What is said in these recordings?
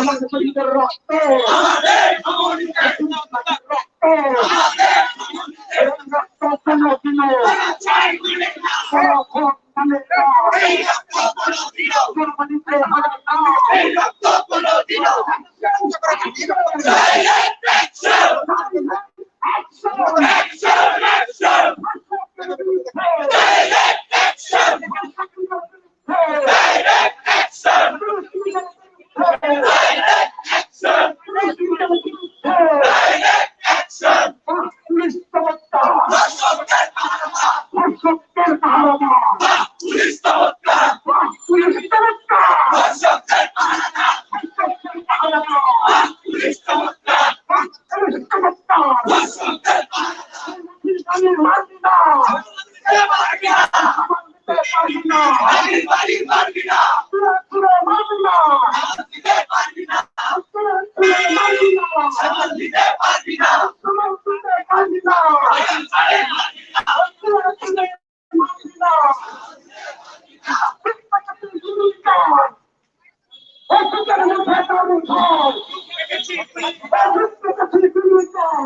আমাদের শরীরের রক্ত রক্ত এই রক্ত কোনোদিনও কোনো মানে কোরবানিতে হবে না অসুখের কাছে গুলি কর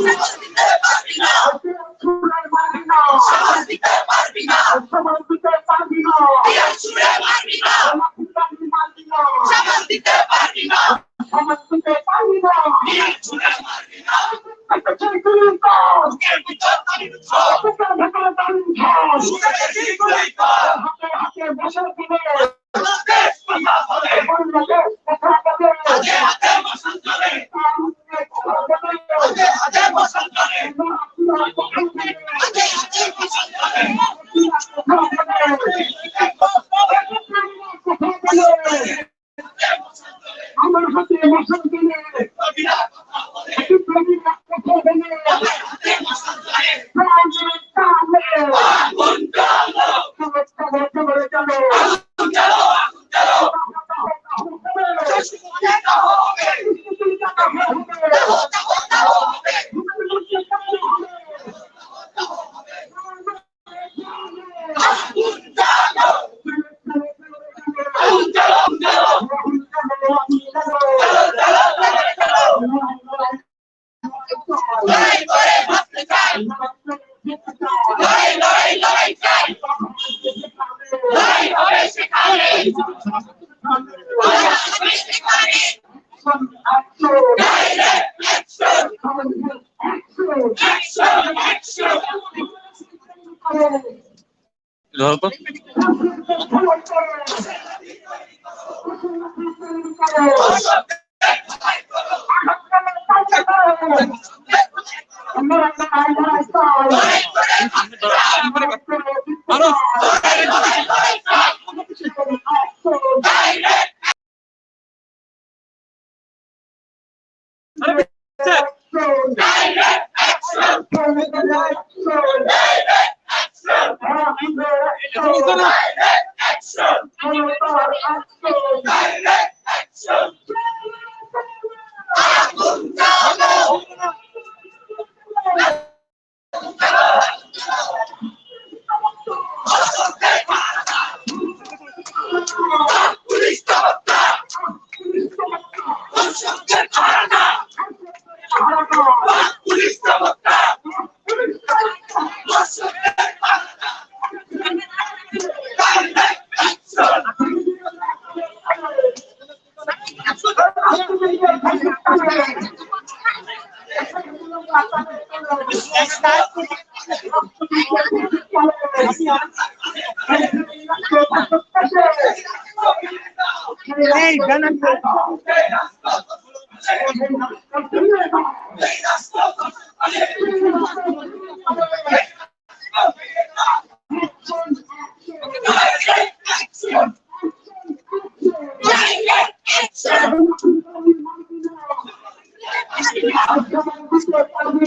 সমাজ দিতে পারবি না সমাজ দিতে পারবি না সমাজ দিতে পারবি না সমাজ দিতে পারবি না কাছে গুলি কর অসুখের ভেতরে দাঁড়িয়ে ধর হাতে হাতে বসে দিবে বাংলাদেশ কথা লড়াই করে ভাবতে চাই লড়াই লড়াই লড়াই চাই লড়াই হবে সেখানে Develop. আরও Direct action! Direct action! Hey, gonna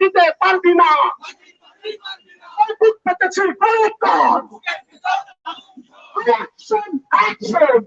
দিতে পারবি না Action! Action!